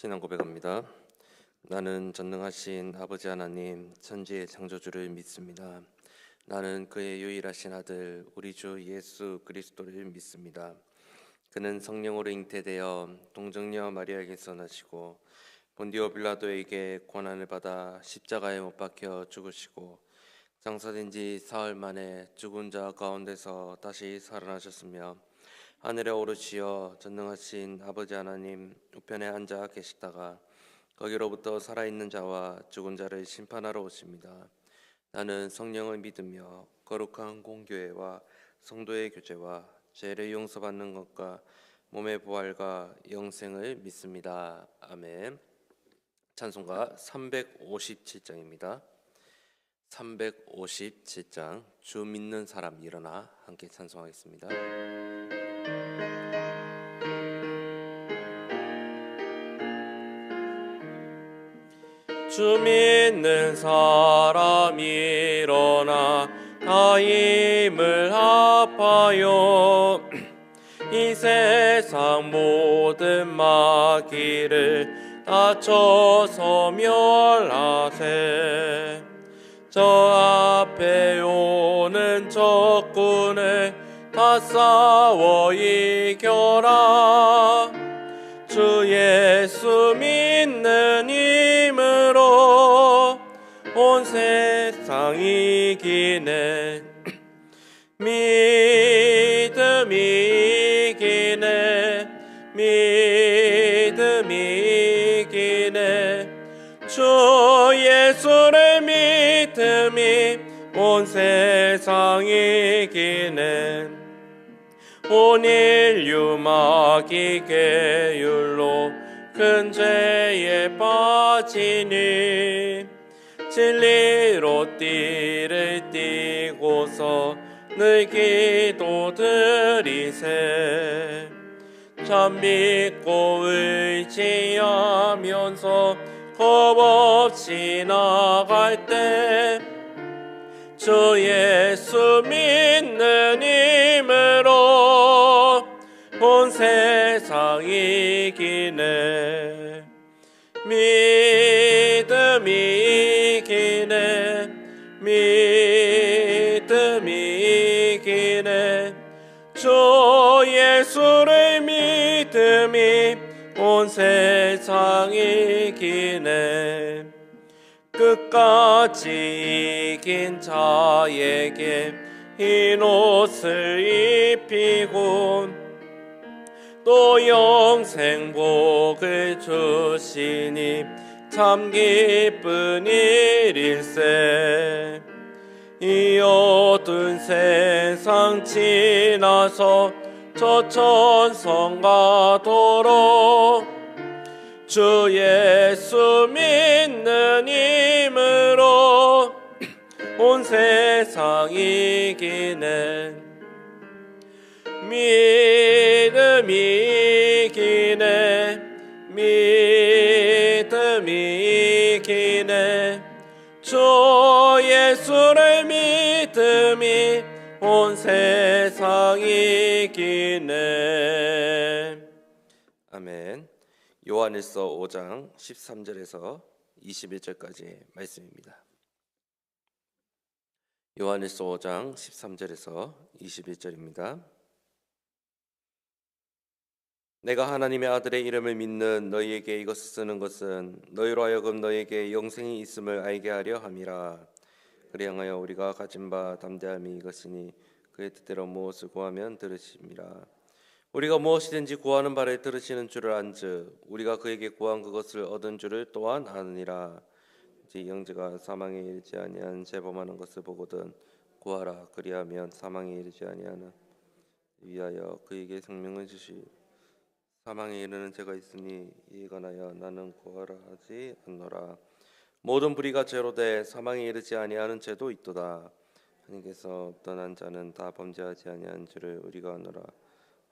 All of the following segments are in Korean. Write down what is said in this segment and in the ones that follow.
신앙 고백합니다. 나는 전능하신 아버지 하나님 천지의 창조주를 믿습니다. 나는 그의 유일하신 아들 우리 주 예수 그리스도를 믿습니다. 그는 성령으로 잉태되어 동정녀 마리아에게서 나시고 본디오 빌라도에게 고난을 받아 십자가에 못 박혀 죽으시고 장사된 지 사흘 만에 죽은 자 가운데서 다시 살아나셨으며 하늘에 오르시어 전능하신 아버지 하나님 우편에 앉아 계시다가 거기로부터 살아있는 자와 죽은 자를 심판하러 오십니다. 나는 성령을 믿으며 거룩한 공교회와 성도의 교제와 죄를 용서받는 것과 몸의 부활과 영생을 믿습니다. 아멘. 찬송가 357장입니다. 357장 주 믿는 사람 일어나 함께 찬송하겠습니다. 주 믿는 사람 일어나 다 힘을 합하여 이 세상 모든 마귀를 다쳐서 멸하세. 저 앞에 오는 적군을 다 싸워 이겨라. 주 예수 믿 온 세상 이기네. 믿음이 이기네. 믿음이 이기네. 주 예수를 믿음이 온 세상 이기네. 온 인류 마귀 계율로 큰 죄에 빠지니 진리로 띠를 띠고서 늘 기도 드리세. 참 믿고 의지하면서 겁없이 나갈 때 주 예수 믿는 힘으로 온 세상 이기네 이 이기네 주 예수를 믿음이 온 세상 이기네. 끝까지 이긴 자에게 흰 옷을 입히고 또 영생 복을 주시니 참 기쁜 일일세 이 어두운 세상 지나서 저 천성 가도록 주 예수 믿는 힘으로 온 세상 이기네 믿음이 이기네 믿음이 이기네 믿음이 온 세상 이 기네 아멘 요한일서 5장 13절에서 21절까지 말씀입니다. 요한일서 5장 13절에서 21절입니다. 내가 하나님의 아들의 이름을 믿는 너희에게 이것을 쓰는 것은 너희로 하여금 너희에게 영생이 있음을 알게 하려 함이라. 그리하여 우리가 가진 바 담대함이 이것이니 그의 뜻대로 무엇을 구하면 들으심이라. 우리가 무엇이든지 구하는 바를 들으시는 줄을 안즉 우리가 그에게 구한 그것을 얻은 줄을 또한 아느니라. 이제 영제가 사망에 이르지 아니한 재범하는 것을 보거든 구하라 그리하면 사망에 이르지 아니하는 위하여 그에게 생명을 주시 사망에 이르는 죄가 있으니 이에 관하여 나는 구하라 하지 않노라 모든 불의가 죄로 돼 사망에 이르지 아니하는 죄도 있도다. 하나님께서 떠난 자는 다 범죄하지 아니한 줄을 우리가 아노라.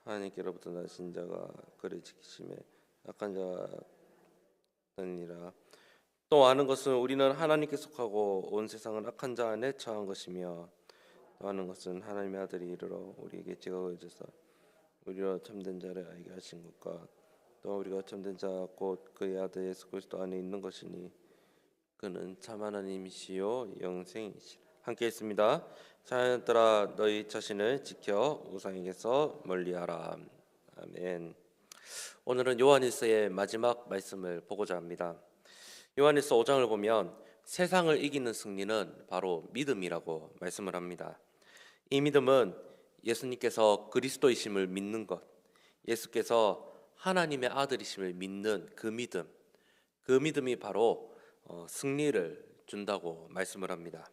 하나님께로부터 나신 자가 그를 지키심에 약한 자가 아니라. 또 아는 것은 우리는 하나님께 속하고 온 세상은 악한 자 안에 처한 것이며 또 아는 것은 하나님의 아들이 이르러 우리에게 지각을 주사 우리로 참된 자를 알게 하신 것과 또 우리가 참된 자 곧 그의 아들 예수 그리스도 안에 있는 것이니 그는 참 하나님이시요 영생이시라. 함께 있습니다. 자녀들아 너희 자신을 지켜 우상에게서 멀리하라. 아멘. 오늘은 요한일서의 마지막 말씀을 보고자 합니다. 요한일서 5장을 보면 세상을 이기는 승리는 바로 믿음이라고 말씀을 합니다. 이 믿음은 예수님께서 그리스도이심을 믿는 것 예수께서 하나님의 아들이심을 믿는 그 믿음, 그 믿음이 바로 어, 승리를 준다고 말씀을 합니다.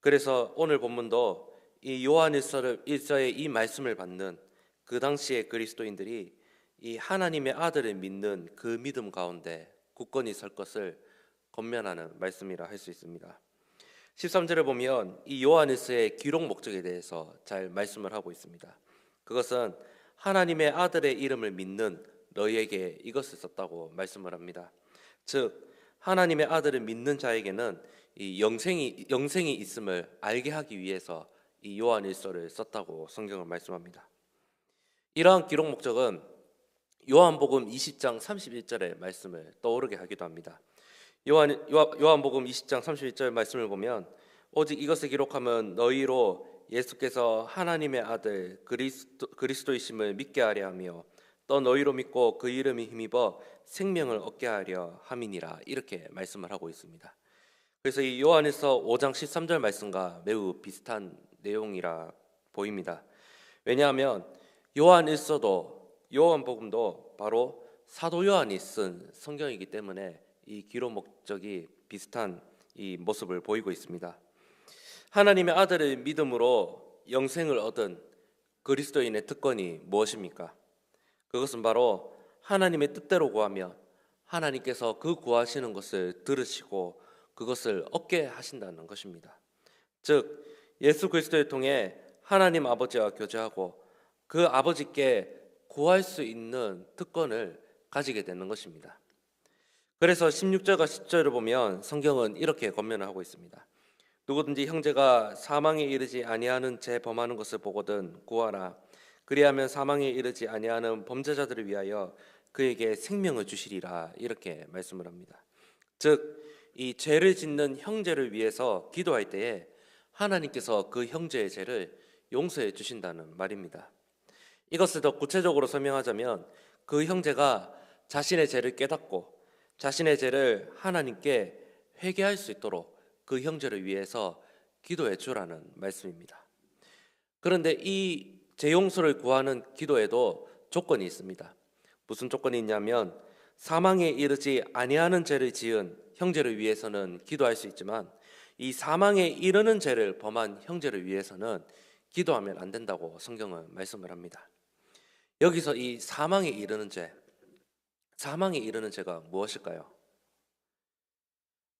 그래서 오늘 본문도 이 요한일서를 일서의 이 말씀을 받는 그 당시의 그리스도인들이 이 하나님의 아들을 믿는 그 믿음 가운데 굳건히 설 것을 권면하는 말씀이라 할 수 있습니다. 13절을 보면 이 요한일서의 기록 목적에 대해서 잘 말씀을 하고 있습니다. 그것은 하나님의 아들의 이름을 믿는 너희에게 이것을 썼다고 말씀을 합니다. 즉 하나님의 아들을 믿는 자에게는 이 영생이 영생이 있음을 알게 하기 위해서 이 요한일서를 썼다고 성경을 말씀합니다. 이러한 기록 목적은 요한복음 20장 31절의 말씀을 떠오르게 하기도 합니다. 요한 요한복음 20장 31절 말씀을 보면 오직 이것을 기록하면 너희로 예수께서 하나님의 아들 그리스도, 그리스도이심을 믿게 하려 하며 또 너희로 믿고 그 이름이 힘입어 생명을 얻게 하려 함이니라 이렇게 말씀을 하고 있습니다. 그래서 이 요한에서 5장 13절 말씀과 매우 비슷한 내용이라 보입니다. 왜냐하면 요한일서도 요한복음도 바로 사도 요한이 쓴 성경이기 때문에 이 기록 목적이 비슷한 이 모습을 보이고 있습니다. 하나님의 아들의 믿음으로 영생을 얻은 그리스도인의 특권이 무엇입니까? 그것은 바로 하나님의 뜻대로 구하며 하나님께서 그 구하시는 것을 들으시고 그것을 얻게 하신다는 것입니다. 즉 예수 그리스도를 통해 하나님 아버지와 교제하고 그 아버지께 구할 수 있는 특권을 가지게 되는 것입니다. 그래서 16절과 10절을 보면 성경은 이렇게 권면을 하고 있습니다. 누구든지 형제가 사망에 이르지 아니하는 죄 범하는 것을 보거든 구하라 그리하면 사망에 이르지 아니하는 범죄자들을 위하여 그에게 생명을 주시리라 이렇게 말씀을 합니다. 즉 이 죄를 짓는 형제를 위해서 기도할 때에 하나님께서 그 형제의 죄를 용서해 주신다는 말입니다. 이것을 더 구체적으로 설명하자면 그 형제가 자신의 죄를 깨닫고 자신의 죄를 하나님께 회개할 수 있도록 그 형제를 위해서 기도해 주라는 말씀입니다. 그런데 이 재용서를 구하는 기도에도 조건이 있습니다. 무슨 조건이 있냐면 사망에 이르지 아니하는 죄를 지은 형제를 위해서는 기도할 수 있지만 이 사망에 이르는 죄를 범한 형제를 위해서는 기도하면 안 된다고 성경은 말씀을 합니다. 여기서 이 사망에 이르는 죄, 사망에 이르는 죄가 무엇일까요?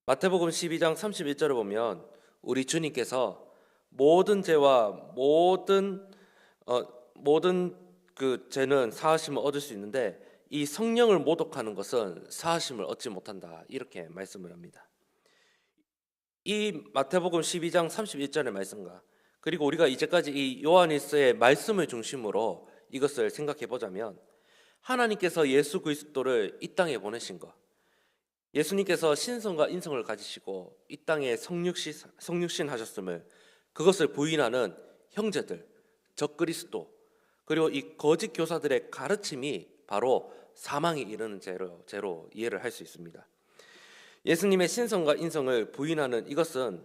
마태복음 12장 31절을 보면 우리 주님께서 모든 죄와 모든 어, 모든 그 죄는 사하심을 얻을 수 있는데 이 성령을 모독하는 것은 사하심을 얻지 못한다 이렇게 말씀을 합니다. 이 마태복음 12장 31절의 말씀과 그리고 우리가 이제까지 이 요한일서의 말씀을 중심으로 이것을 생각해 보자면 하나님께서 예수 그리스도를 이 땅에 보내신 것 예수님께서 신성과 인성을 가지시고 이 땅에 성육신, 성육신 하셨음을 그것을 부인하는 형제들, 적그리스도 그리고 이 거짓 교사들의 가르침이 바로 사망에 이르는 죄로, 죄로 이해를 할 수 있습니다. 예수님의 신성과 인성을 부인하는 이것은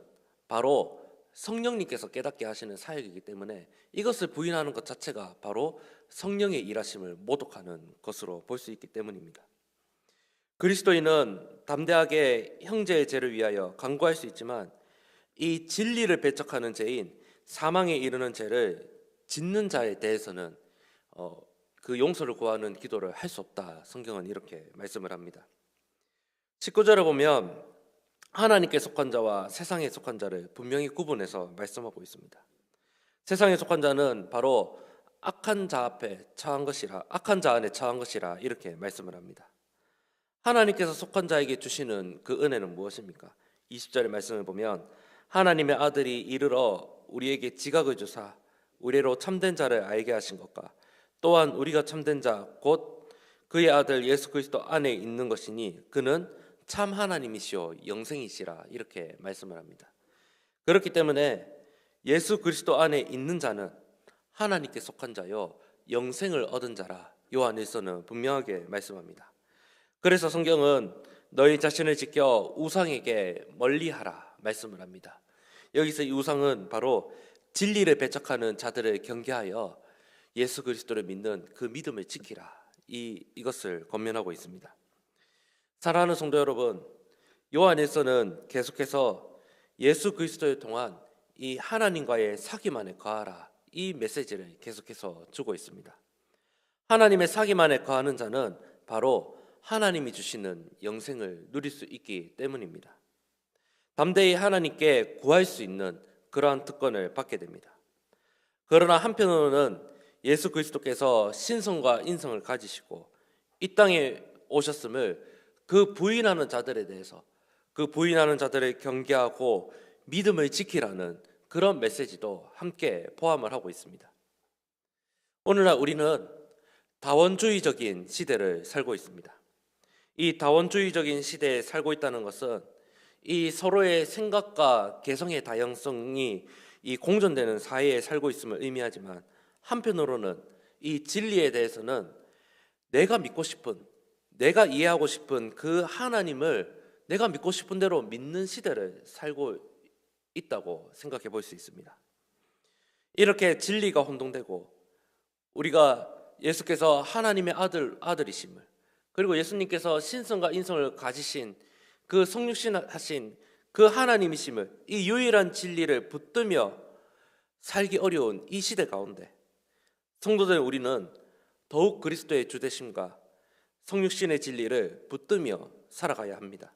바로 성령님께서 깨닫게 하시는 사역이기 때문에 이것을 부인하는 것 자체가 바로 성령의 일하심을 모독하는 것으로 볼 수 있기 때문입니다. 그리스도인은 담대하게 형제의 죄를 위하여 강구할 수 있지만 이 진리를 배척하는 죄인 사망에 이르는 죄를 짓는 자에 대해서는 어, 그 용서를 구하는 기도를 할 수 없다. 성경은 이렇게 말씀을 합니다. 19절에 보면 하나님께 속한 자와 세상에 속한 자를 분명히 구분해서 말씀하고 있습니다. 세상에 속한 자는 바로 악한 자 앞에 처한 것이라 악한 자 안에 처한 것이라 이렇게 말씀을 합니다. 하나님께서 속한 자에게 주시는 그 은혜는 무엇입니까? 20절의 말씀을 보면 하나님의 아들이 이르러 우리에게 지각을 주사 우리로 참된 자를 알게 하신 것과 또한 우리가 참된 자 곧 그의 아들 예수 그리스도 안에 있는 것이니 그는 참 하나님이시오 영생이시라 이렇게 말씀을 합니다. 그렇기 때문에 예수 그리스도 안에 있는 자는 하나님께 속한 자요 영생을 얻은 자라 요한일서는 분명하게 말씀합니다. 그래서 성경은 너희 자신을 지켜 우상에게 멀리하라 말씀을 합니다. 여기서 이 우상은 바로 진리를 배척하는 자들을 경계하여 예수 그리스도를 믿는 그 믿음을 지키라 이 이것을 권면하고 있습니다. 사랑하는 성도 여러분, 요한일서는 계속해서 예수 그리스도를 통한 이 하나님과의 사귐만에 거하라 이 메시지를 계속해서 주고 있습니다. 하나님의 사귐만에 거하는 자는 바로 하나님이 주시는 영생을 누릴 수 있기 때문입니다. 담대히 하나님께 구할 수 있는 그러한 특권을 받게 됩니다. 그러나 한편으로는 예수 그리스도께서 신성과 인성을 가지시고 이 땅에 오셨음을 그 부인하는 자들에 대해서 그 부인하는 자들을 경계하고 믿음을 지키라는 그런 메시지도 함께 포함을 하고 있습니다. 오늘날 우리는 다원주의적인 시대를 살고 있습니다. 이 다원주의적인 시대에 살고 있다는 것은 이 서로의 생각과 개성의 다양성이 이 공존되는 사회에 살고 있음을 의미하지만 한편으로는 이 진리에 대해서는 내가 믿고 싶은 내가 이해하고 싶은 그 하나님을 내가 믿고 싶은 대로 믿는 시대를 살고 있다고 생각해 볼 수 있습니다. 이렇게 진리가 혼동되고 우리가 예수께서 하나님의 아들 아들이심을 그리고 예수님께서 신성과 인성을 가지신 그 성육신 하신 그 하나님이심을 이 유일한 진리를 붙들며 살기 어려운 이 시대 가운데 성도들 우리는 더욱 그리스도의 주되심과 성육신의 진리를 붙들며 살아가야 합니다.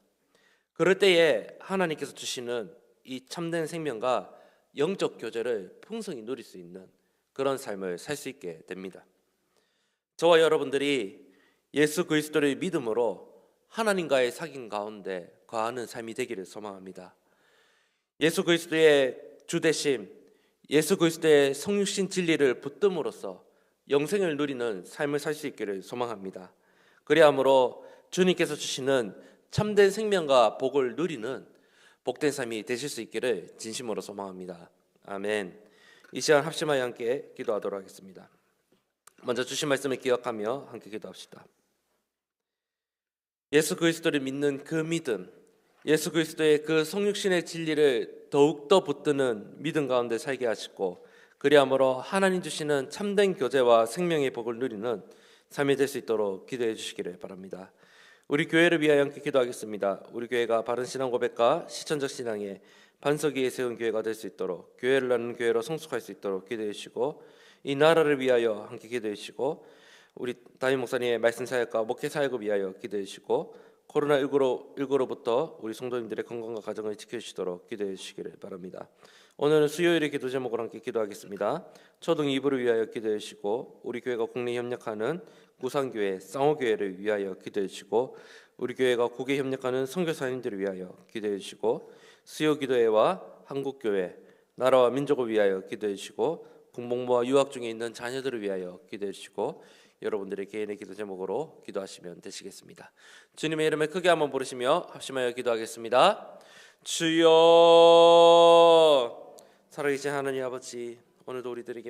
그럴 때에 하나님께서 주시는 이 참된 생명과 영적 교제를 풍성히 누릴 수 있는 그런 삶을 살 수 있게 됩니다. 저와 여러분들이 예수 그리스도를 믿음으로 하나님과의 사귐 가운데 거하는 삶이 되기를 소망합니다. 예수 그리스도의 주대심, 예수 그리스도의 성육신 진리를 붙듦으로써 영생을 누리는 삶을 살 수 있기를 소망합니다. 그리함으로 주님께서 주시는 참된 생명과 복을 누리는 복된 삶이 되실 수 있기를 진심으로 소망합니다. 아멘. 이 시간 합심하여 함께 기도하도록 하겠습니다. 먼저 주신 말씀을 기억하며 함께 기도합시다. 예수 그리스도를 믿는 그 믿음, 예수 그리스도의 그 성육신의 진리를 더욱더 붙드는 믿음 가운데 살게 하시고 그리함으로 하나님 주시는 참된 교제와 생명의 복을 누리는 삶이 될 수 있도록 기도해 주시기를 바랍니다. 우리 교회를 위하여 함께 기도하겠습니다. 우리 교회가 바른 신앙 고백과 실천적 신앙의 반석 위에 세운 교회가 될 수 있도록 교회를 나누는 교회로 성숙할 수 있도록 기도해 주시고 이 나라를 위하여 함께 기도해 주시고 우리 담임 목사님의 말씀 사역과 목회 사역을 위하여 기도해 주시고 코로나 19로 19로부터 우리 성도님들의 건강과 가정을 지켜 주시도록 기도해 주시기를 바랍니다. 오늘은 수요일의 기도 제목으로 함께 기도하겠습니다. 초등 2부를 위하여 기도해 주시고 우리 교회가 국내 협력하는 구상교회 쌍호교회를 위하여 기도해 주시고 우리 교회가 국외 협력하는 선교사님들을 위하여 기도해 주시고 수요 기도회와 한국교회 나라와 민족을 위하여 기도해 주시고 공복무와 유학 중에 있는 자녀들을 위하여 기도해 주시고 여러분들의 개인의 기도 제목으로 기도하시면 되시겠습니다. 주님의 이름을 크게 한번 부르시며 합심하여 기도하겠습니다. 주여 살아계신 하나님 아버지 오늘도 우리들에게